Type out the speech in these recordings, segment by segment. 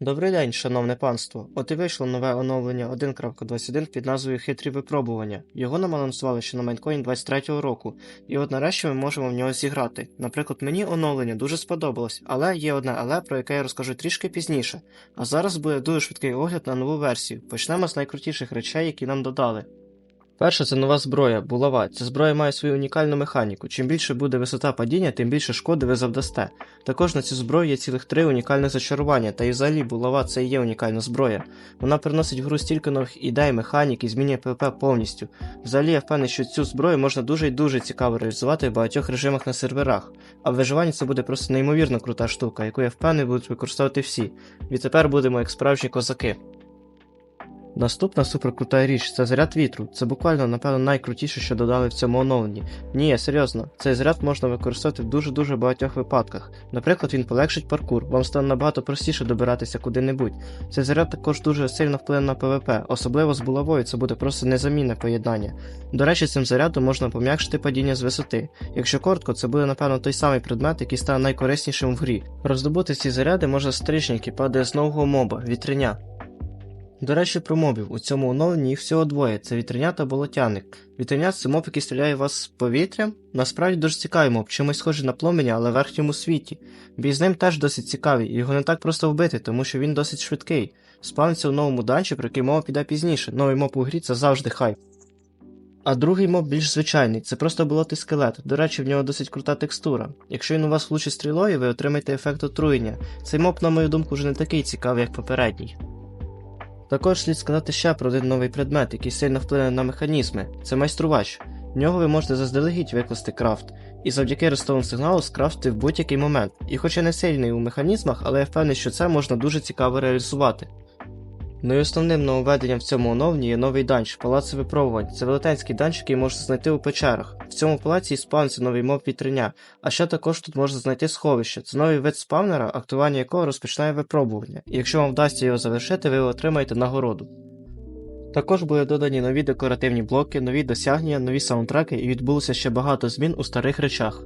Добрий день, шановне панство. От і вийшло нове оновлення 1.21 під назвою Хитрі випробування. Його нам анонсували ще на Майнкоін 23-го року, і от нарешті ми можемо в нього зіграти. Наприклад, мені оновлення дуже сподобалось, але є одне але, про яке я розкажу трішки пізніше. А зараз буде дуже швидкий огляд на нову версію. Почнемо з найкрутіших речей, які нам додали. Перше, це нова зброя, булава. Ця зброя має свою унікальну механіку. Чим більше буде висота падіння, тим більше шкоди ви завдасте. Також на цю зброю є цілих три унікальних зачарування, та і взагалі булава це і є унікальна зброя. Вона приносить в гру стільки нових ідей, механік і змінює ПВП повністю. Взагалі я впевнений, що цю зброю можна дуже і дуже цікаво реалізувати в багатьох режимах на серверах. А в виживанні це буде просто неймовірно крута штука, яку я впевнений будуть використовувати всі. Відтепер будемо як справжні козаки. Наступна суперкрута річ це заряд вітру. Це буквально, напевно, найкрутіше, що додали в цьому оновленні. Ні, серйозно, цей заряд можна використовувати в дуже-дуже багатьох випадках. Наприклад, він полегшить паркур, вам стане набагато простіше добиратися куди-небудь. Цей заряд також дуже сильно вплине на ПВП, особливо з булавою це буде просто незамінне поєднання. До речі, цим зарядом можна пом'якшити падіння з висоти. Якщо коротко, це буде, напевно, той самий предмет, який стане найкориснішим в грі. Роздобути ці заряди можна стрижня, який падає з нового моба, вітриня. До речі, про мобів. У цьому оновленні їх всього двоє: це вітряня та болотяник. Вітряня це моб, який стріляє вас з повітрям. Насправді дуже цікавий моб, чимось схожий на пломеня, але в верхньому світі. Бій з ним теж досить цікавий, його не так просто вбити, тому що він досить швидкий. Спавниться у новому данчі, про який мова піде пізніше. Новий моб у грі це завжди хайп. А другий моб більш звичайний, це просто болотий скелет. До речі, в нього досить крута текстура. Якщо він у вас влучить стрілою, ви отримаєте ефект отруєння. Цей моб, на мою думку, вже не такий цікавий, як попередній. Також слід сказати ще про один новий предмет, який сильно вплине на механізми це майструвач. В нього ви можете заздалегідь викласти крафт, і завдяки рестовому сигналу скрафтити в будь-який момент. І хоч я не сильний у механізмах, але я впевнений, що це можна дуже цікаво реалізувати. Ну і основним нововведенням в цьому оновленні є новий данж палац випробувань. Це велетенський данж, який можна знайти у печерах. В цьому палаці спавниться новий моб вітриня, а ще також тут можна знайти сховище. Це новий вид спавнера, актування якого розпочинає випробування, і якщо вам вдасться його завершити, ви отримаєте нагороду. Також були додані нові декоративні блоки, нові досягнення, нові саундтреки і відбулося ще багато змін у старих речах.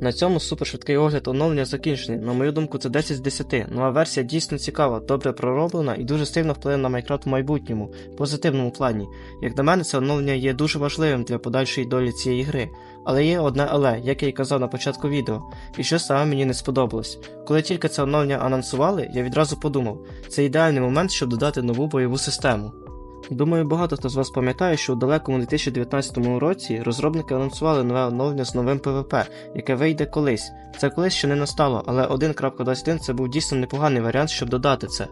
На цьому супершвидкий огляд оновлення закінчений. На мою думку, це 10 з 10. Нова версія дійсно цікава, добре пророблена і дуже сильно вплине на Майнкрафт у майбутньому, позитивному плані. Як на мене, це оновлення є дуже важливим для подальшої долі цієї гри. Але є одне але, як я й казав на початку відео, і що саме мені не сподобалось. Коли тільки це оновлення анонсували, я відразу подумав, це ідеальний момент, щоб додати нову бойову систему. Думаю, багато хто з вас пам'ятає, що у далекому 2019 році розробники анонсували нове оновлення з новим ПВП, яке вийде колись. Це колись ще не настало, але 1.21 це був дійсно непоганий варіант, щоб додати це.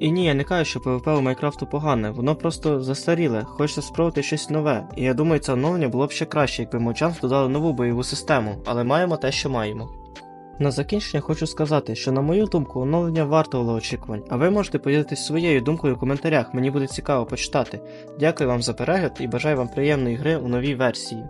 І ні, я не кажу, що ПВП у Майнкрафту погане, воно просто застаріле, хочеться спробувати щось нове. І я думаю, це оновлення було б ще краще, якби Mojang додали нову бойову систему, але маємо те, що маємо. На закінчення хочу сказати, що на мою думку оновлення вартувало очікувань, а ви можете поділитися своєю думкою у коментарях, мені буде цікаво почитати. Дякую вам за перегляд і бажаю вам приємної гри у новій версії.